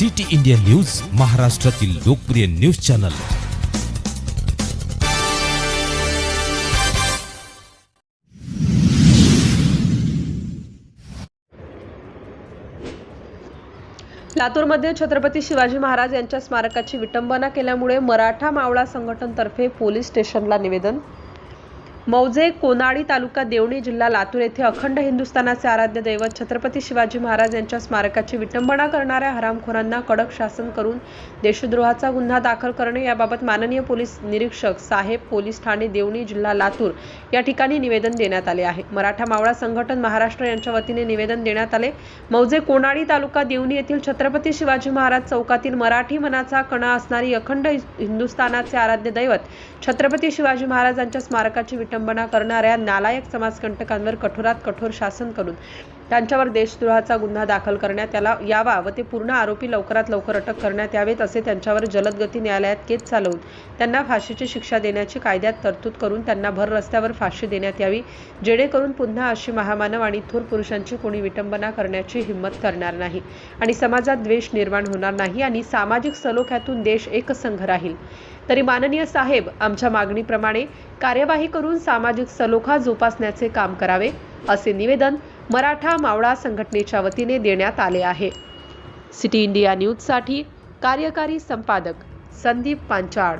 City India news महाराष्ट्रातील लोकप्रिय news channel. लातूरमध्ये छत्रपती शिवाजी महाराज यांच्या स्मारकाची विटंबना केल्यामुळे मराठा मावळा संघटनतर्फे पोलीस स्टेशनला निवेदन मौजे कोनाळी तालुका देवणी जिल्हा लातूर येथे अखंड हिंदुस्थानाचे आराध्य दैवत छत्रपती शिवाजी महाराज यांच्या स्मारकाची विटंबना करणाऱ्या हरामखोरांना कडक शासन करून देशद्रोहाचा गुन्हा दाखल करणे याबाबत माननीय पोलीस निरीक्षक साहेब पोलीस ठाणे देवणी जिल्हा लातूर या ठिकाणी निवेदन देण्यात आले आहे. मराठा मावळा संघटन महाराष्ट्र यांच्या वतीने निवेदन देण्यात आले. मौजे कोनाळी तालुका देवणी येथील छत्रपती शिवाजी महाराज चौकातील मराठी मनाचा कणा असणारी अखंड हिंदुस्थानाचे आराध्य दैवत छत्रपती शिवाजी महाराजांच्या स्मारकाची विटंबना करणाऱ्या नालायक समाजकंटकांवर कठोरात कठोर शासन करून त्यांच्यावर देशद्रोहाचा गुन्हा दाखल करण्यात याला यावा व ते पूर्ण आरोपी लवकरात लवकर अटक करण्यात यावेत असे त्यांच्यावर जलदगती न्यायालयात केस चालवून त्यांना फाशीची शिक्षा देण्याची कायद्यात तरतूद करून त्यांना भर रस्त्यावर फाशी देण्यात यावी जेणेकरून पुन्हा अशी महामानव आणि थोर पुरुषांची कोणी विटंबना करण्याची हिंमत करणार नाही आणि समाजात द्वेष निर्माण होणार नाही आणि सामाजिक सलोख्यातून देश एकसंघ राहील. तरी माननीय साहेब आमच्या मागणीप्रमाणे कार्यवाही करून सामाजिक सलोखा जोपासण्याचे काम करावे असे निवेदन मराठा मावळा संघटनेच्या वतीने देण्यात आले आहे. सिटी इंडिया न्यूजसाठी कार्यकारी संपादक संदीप पांचाळ.